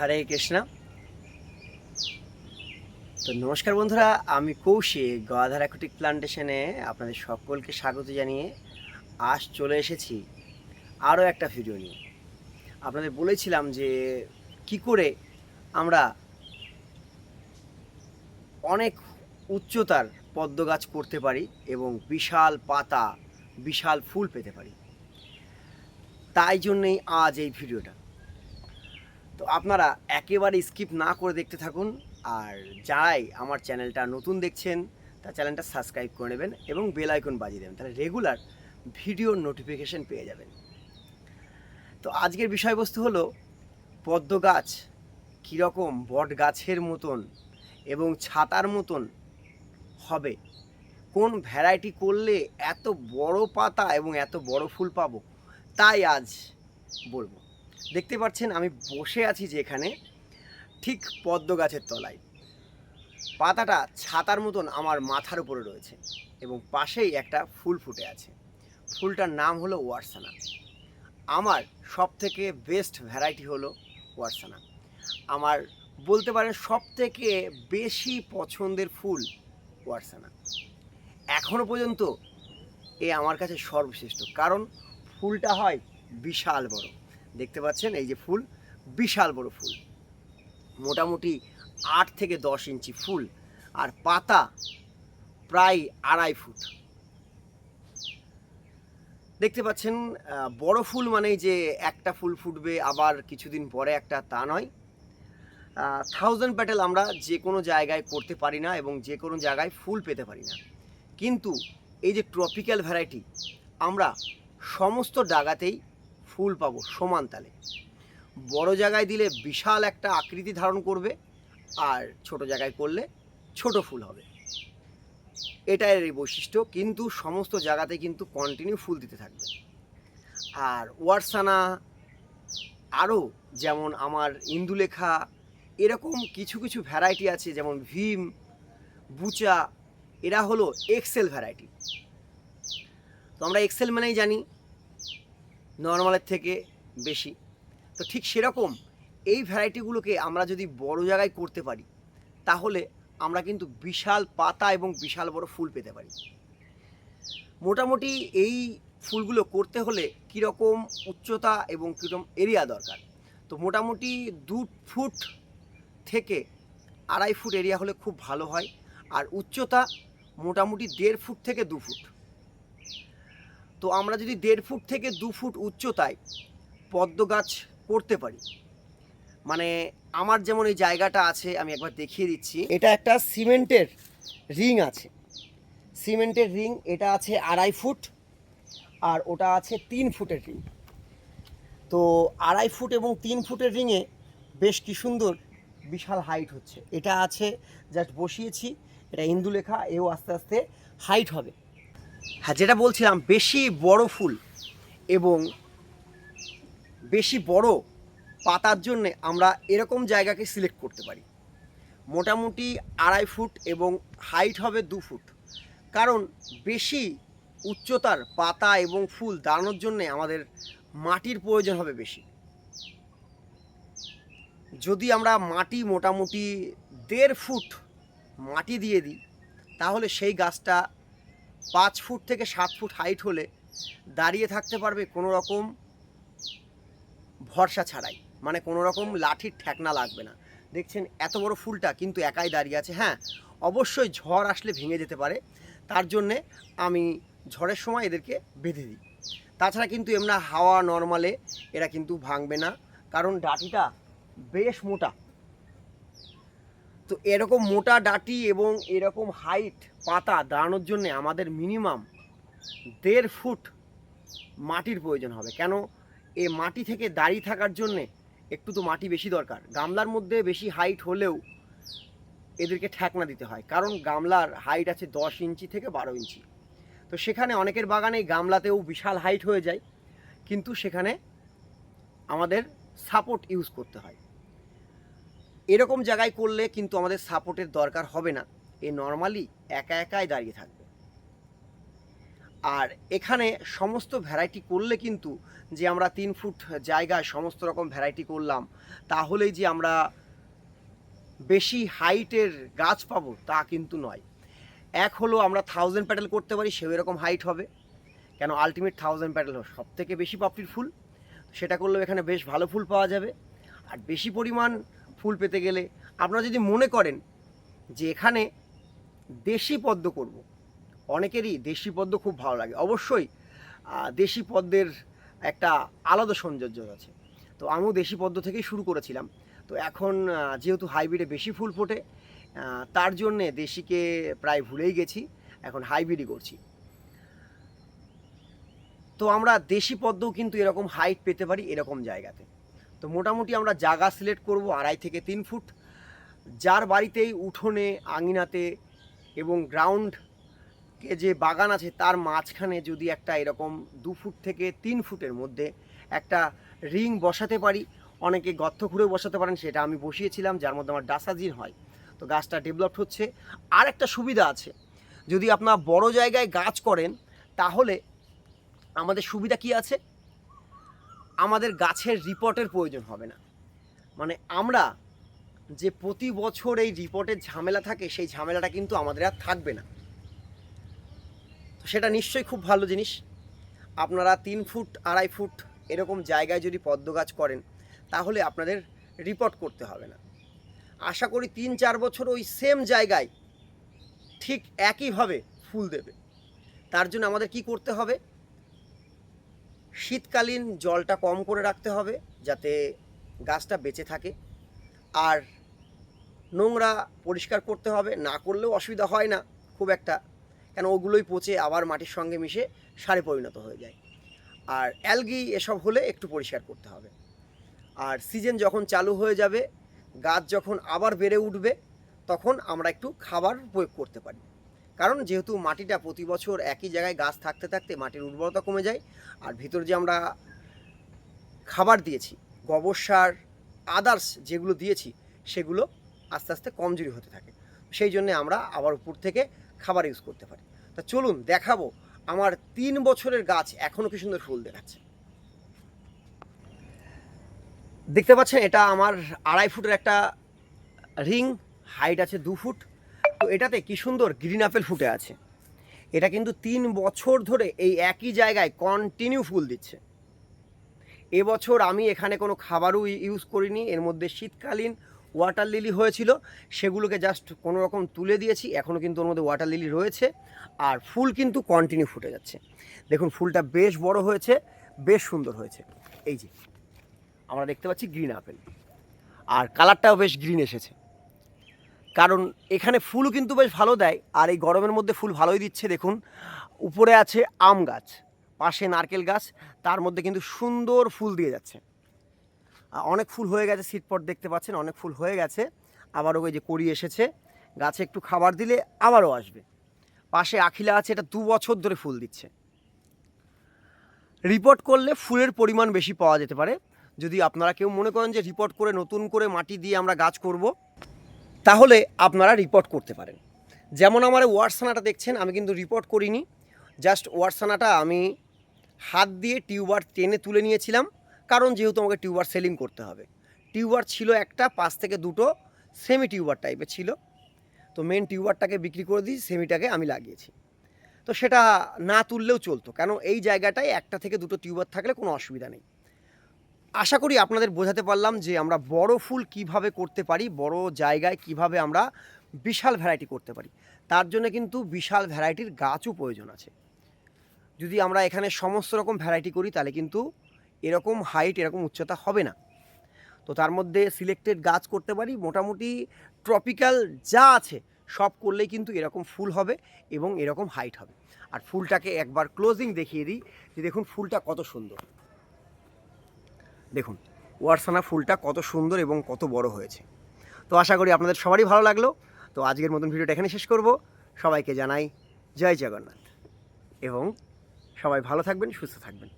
হরে কৃষ্ণা। তো নমস্কার বন্ধুরা, আমি কৌশিক, গদাধার অ্যাকুটিক প্লান্টেশনে আপনাদের সকলকে স্বাগত জানিয়ে আজ চলে এসেছি আরও একটা ভিডিও নিয়ে। আপনাদের বলেছিলাম যে কি করে আমরা অনেক উচ্চতার পদ্ম গাছ করতে পারি এবং বিশাল পাতা, বিশাল ফুল পেতে পারি। তাই জন্যেই আজ এই ভিডিওটা তো আপনারা একেবারে স্কিপ না করে দেখতে থাকুন। আর যারাই আমার চ্যানেলটা নতুন দেখছেন, তার চ্যানেলটা সাবস্ক্রাইব করে নেবেন এবং বেল আইকন বাজিয়ে দেবেন। তাহলে রেগুলার ভিডিওর নোটিফিকেশন পেয়ে যাবেন। তো আজকের বিষয়বস্তু হলো, পদ্ম গাছ কীরকম বট গাছের মতন এবং ছাতার মতন হবে? কোন ভ্যারাইটি করলে এত বড় পাতা এবং এত বড় ফুল পাবো? তাই আজ বলব। দেখতে পাচ্ছেন, আমি বসে আছি যেখানে ঠিক পদ্ম গাছের তলায়। পাতাটা ছাতার মতন আমার মাথার উপরে রয়েছে এবং পাশেই একটা ফুল ফুটে আছে। ফুলটার নাম হলো ওয়ারসানা। আমার সব থেকে বেস্ট ভ্যারাইটি হলো ওয়ারসানা। আমার বলতে পারেন সব থেকে বেশি পছন্দের ফুল ওয়ারসানা। এখনও পর্যন্ত এ আমার কাছে সর্বশ্রেষ্ঠ, কারণ ফুলটা হয় বিশাল বড়। দেখতে পাচ্ছেন এই যে ফুল, বিশাল বড় ফুল। মোটামুটি আট থেকে দশ ইঞ্চি ফুল, আর পাতা প্রায় আড়াই ফুট। দেখতে পাচ্ছেন বড় ফুল মানেই যে একটা ফুল ফুটবে, আবার কিছুদিন পরে একটা তা নয়। থাউজেন্ড প্যাটেল আমরা যে কোনো জায়গায় করতে পারি না এবং যে কোনো জায়গায় ফুল পেতে পারি না। কিন্তু এই যে ট্রপিক্যাল ভ্যারাইটি আমরা সমস্ত ডাগাতেই ফুল পাবো সমান তালে। বড় জায়গায় দিলে বিশাল একটা আকৃতি ধারণ করবে আর ছোট জায়গায় করলে ছোট ফুল হবে। এটাই এর বৈশিষ্ট্য, কিন্তু সমস্ত জায়গাতে কিন্তু কন্টিনিউ ফুল দিতে থাকবে। আর ওয়ারসানা আরও যেমন আমার ইন্দুলেখা, এরকম কিছু কিছু ভ্যারাইটি আছে, যেমন ভীম, বুচা, এরা হলো এক্সেল ভ্যারাইটি তো আমরা এক্সেল মানেই জানি নর্মালের থেকে বেশি। তো ঠিক সেরকম এই ভ্যারাইটিগুলোকে আমরা যদি বড় জায়গায় করতে পারি, তাহলে আমরা কিন্তু বিশাল পাতা এবং বিশাল বড় ফুল পেতে পারি। মোটামুটি এই ফুলগুলো করতে হলে কীরকম উচ্চতা এবং কীরকম এরিয়া দরকার? তো মোটামুটি দু ফুট থেকে আড়াই ফুট এরিয়া হলে খুব ভালো হয়। আর উচ্চতা মোটামুটি দেড় ফুট থেকে দু ফুট। তো আমরা যদি দেড় ফুট থেকে দু ফুট উচ্চতায় পদ্ম গাছ করতে পারি। মানে আমার যেমন এই জায়গাটা আছে, আমি একবার দেখিয়ে দিচ্ছি। এটা একটা সিমেন্টের রিং আছে। সিমেন্টের রিং, এটা আছে আড়াই ফুট আর ওটা আছে তিন ফুটের রিং। তো আড়াই ফুট এবং তিন ফুটের রিংয়ে বেশ কি সুন্দর বিশাল হাইট হচ্ছে। এটা আছে, জাস্ট বসিয়েছি, এটা ইন্দুলেখা, এও আস্তে আস্তে হাইট হবে। হ্যাঁ যেটা বলছিলাম, বেশি বড় ফুল এবং বেশি বড় পাতার জন্য আমরা এরকম জায়গাকে সিলেক্ট করতে পারি। মোটামুটি আড়াই ফুট এবং হাইট হবে দু ফুট। কারণ বেশি উচ্চতার পাতা এবং ফুল দাঁড়ানোর জন্যে আমাদের মাটির প্রয়োজন হবে বেশি। যদি আমরা মাটি মোটামুটি দেড় ফুট মাটি দিয়ে দিই, তাহলে সেই গাছটা পাঁচ ফুট থেকে সাত ফুট হাইট হলে দাঁড়িয়ে থাকতে পারবে কোনো রকম ভরসা ছাড়াই। মানে কোনো রকম লাঠির ঠেকনা লাগবে না। দেখছেন এত বড় ফুলটা কিন্তু একাই দাঁড়িয়ে আছে। হ্যাঁ অবশ্যই ঝড় আসলে ভেঙে যেতে পারে। তার জন্যে আমি ঝড়ের সময় এদেরকে বেঁধে দিই। তাছাড়া কিন্তু এমনা হাওয়া নর্মালে এরা কিন্তু ভাঙবে না। কারণ ডাটিটা বেশ মোটা। তো এরকম মোটা ডাটি এবং এরকম হাইট পাতা দাঁড়ানোর জন্য আমাদের মিনিমাম দেড় ফুট মাটির প্রয়োজন হবে। কেন? এ মাটি থেকে দাঁড়িয়ে থাকার জন্যে একটু তো মাটি বেশি দরকার। গামলার মধ্যে বেশি হাইট হলেও এদেরকে ঠেকনা দিতে হয়। কারণ গামলার হাইট আছে দশ ইঞ্চি থেকে বারো ইঞ্চি। তো সেখানে অনেকের বাগানে গামলাতেও বিশাল হাইট হয়ে যায়। কিন্তু সেখানে আমাদের সাপোর্ট ইউজ করতে হয়। এরকম জায়গায় করলে কিন্তু আমাদের সাপোর্টের দরকার হবে না। এ নর্মালি একা একাই দাঁড়িয়ে থাকবে। আর এখানে সমস্ত ভ্যারাইটি করলে কিন্তু যে আমরা তিন ফুট জায়গায় সমস্ত রকম ভ্যারাইটি করলাম, তাহলেই যে আমরা বেশি হাইটের গাছ পাবো তা কিন্তু নয়। এক হলো আমরা থাউজেন্ড প্যাটেল করতে পারি, সেও এরকম হাইট হবে। কেন? আলটিমেট থাউজেন্ড প্যাটেল সব থেকে বেশি পাপড়ির ফুল। সেটা করলেও এখানে বেশ ভালো ফুল পাওয়া যাবে। আর বেশি পরিমাণ ফুল পেতে গেলে আপনারা যদি মনে করেন যে এখানে দেশি পদ্ম করব। অনেকেরই দেশি পদ্ম খুব ভালো লাগে। অবশ্যই দেশি পদ্মের একটা আলাদা সৌন্দর্য আছে। তো আমিও দেশি পদ্ম থেকেই শুরু করেছিলাম। তো এখন যেহেতু হাইব্রিডে বেশি ফুল ফোটে তার জন্যে দেশিকে প্রায় ভুলেই গেছি, এখন হাইব্রিডই করছি। তো আমরা দেশি পদ্মও কিন্তু এরকম হাইট পেতে পারি এরকম জায়গাতে। তো মোটামুটি আমরা জায়গা সিলেক্ট করব আড়াই থেকে তিন ফুট। যার বাড়িতেই উঠোনে, আঙিনাতে এবং গ্রাউন্ড কে যে বাগান আছে তার মাঝখানে যদি একটা এরকম দু ফুট থেকে তিন ফুটের মধ্যে একটা রিং বসাতে পারি, অনেকে গর্ত খুঁড়ে বসাতে পারেন, সেটা আমি বসিয়েছিলাম, যার মধ্যে আমার ডাসাজিন হয়। তো গাছটা ডেভেলপ হচ্ছে। আর একটা সুবিধা আছে, যদি আপনার বড় জায়গায় গাছ করেন, তাহলে আমাদের সুবিধা কি আছে? আমাদের গাছের রিপোর্টের প্রয়োজন হবে না। মানে আমরা যে প্রতি বছর এই রিপোর্টের ঝামেলা থাকে, সেই ঝামেলাটা কিন্তু আমাদের আর থাকবে না। তো সেটা নিশ্চয়ই খুব ভালো জিনিস। আপনারা তিন ফুট, আড়াই ফুট এরকম জায়গায় যদি পদ্ম গাছ করেন, তাহলে আপনাদের রিপোর্ট করতে হবে না। আশা করি তিন চার বছর ওই সেম জায়গায় ঠিক একইভাবে ফুল দেবে। তার জন্য আমাদের কি করতে হবে? শীতকালীন জলটা কম করে রাখতে হবে যাতে গাছটা বেঁচে থাকে। আর নোংরা পরিষ্কার করতে হবে, না করলেও অসুবিধা হয় না খুব একটা। কেন ওগুলোই পচে আবার মাটির সঙ্গে মিশে সারে পরিণত হয়ে যায়। আর অ্যালগি এসব হলে একটু পরিষ্কার করতে হবে। আর সিজন যখন চালু হয়ে যাবে, গাছ যখন আবার বেড়ে উঠবে, তখন আমরা একটু খাবার প্রয়োগ করতে পারি। কারণ যেহেতু মাটিটা প্রতি বছর একই জায়গায় গাছ থাকতে থাকতে মাটির উর্বরতা কমে যায়, আর ভিতর যে আমরা খাবার দিয়েছি, গোবর সার আদার্স যেগুলো দিয়েছি, সেগুলো আস্তে আস্তে কমজোরি হতে থাকে। সেই জন্যে আমরা আবার উপর থেকে খাবার ইউজ করতে পারি। তা চলুন দেখাবো, আমার তিন বছরের গাছ এখনও কি সুন্দর ফুল দেখাচ্ছে। দেখতে পাচ্ছেন এটা আমার আড়াই ফুটের একটা রিং হাইট আছে দু ফুট। তো এটাতে কি সুন্দর গ্রিন আপেল ফুটে আছে। এটা কিন্তু তিন বছর ধরে এই একই জায়গায় কন্টিনিউ ফুল দিচ্ছে। এবছর আমি এখানে কোনো খাবারও ইউজ করিনি। এর মধ্যে শীতকালীন ওয়াটার লিলি হয়েছিল। সেগুলোকে জাস্ট কোনো রকম তুলে দিয়েছি। এখনও কিন্তু ওর মধ্যে ওয়াটার লিলি রয়েছে। আর ফুল কিন্তু কন্টিনিউ ফুটে যাচ্ছে। দেখুন, ফুলটা বেশ বড় হয়েছে, বেশ সুন্দর হয়েছে। এই যে, আমরা দেখতে পাচ্ছি গ্রিন আপেল আর কালারটাও বেশ গ্রিন এসেছে। কারণ এখানে ফুলও কিন্তু বেশ ভালো দেয়, আর এই গরমের মধ্যে ফুল ভালোই দিচ্ছে, দেখুন। উপরে আছে আম গাছ, পাশে নারকেল গাছ, তার মধ্যে কিন্তু সুন্দর ফুল দিয়ে যাচ্ছে। অনেক ফুল হয়ে গেছে সিটপট দেখতে পাচ্ছেন, অনেক ফুল হয়ে গেছে। আবারও ওই যে করি এসেছে, গাছে একটু খাবার দিলে আবারও আসবে। পাশে আখিলা আছে, এটা দু বছর ধরে ফুল দিচ্ছে। রিপোর্ট করলে ফুলের পরিমাণ বেশি পাওয়া যেতে পারে। যদি আপনারা কেউ মনে করেন যে রিপোর্ট করে নতুন করে মাটি দিয়ে আমরা গাছ করব তাহলে আপনারা রিপোর্ট করতে পারেন। যেমন আমার ওয়ারসানাটা দেখছেন, আমি কিন্তু রিপোর্ট করিনি। জাস্ট ওয়ারসানাটা আমি হাত দিয়ে টিউবার টেনে তুলে নিয়েছিলাম, কারণ যেহেতু আমাকে টিউবার সেলিং করতে হবে। টিউবার ছিল একটা পাঁচ থেকে দুটো সেমি টিউবার টাইপের ছিল। তো মেন টিউবারটাকে বিক্রি করে দিই সেমিটাকে আমি লাগিয়েছি। তো সেটা না তুললেও চলতো, কেন এই জায়গাটায় একটা থেকে দুটো টিউবার থাকলে কোনো অসুবিধা নেই। আশা করি আপনাদের বোঝাতে পারলাম যে আমরা বড় ফুল কীভাবে করতে পারি, বড় জায়গায় কীভাবে আমরা বিশাল ভ্যারাইটি করতে পারি। তার জন্য কিন্তু বিশাল ভ্যারাইটির গাছও প্রয়োজন আছে। যদি আমরা এখানে সমস্ত রকম ভ্যারাইটি করি, তাহলে কিন্তু এরকম হাইট এরকম উচ্চতা হবে না। তো তার মধ্যে সিলেক্টেড গাছ করতে পারি, মোটামুটি ট্রপিক্যাল যা আছে, সব করলেই কিন্তু এরকম ফুল হবে এবং এরকম হাইট হবে। আর ফুলটাকে একবার ক্লোজিং দেখিয়ে দিই যে দেখুন ফুলটা কত সুন্দর। দেখুন, ওয়ারসানা ফুলটা কত সুন্দর এবং কত বড় হয়েছে। তো আশা করি আপনাদের সবারই ভালো লাগল। তো আজকের মতন ভিডিওটা এখানে শেষ করব। সবাইকে জানাই জয় জগন্নাথ এবং সবাই ভালো থাকবেন, সুস্থ থাকবেন।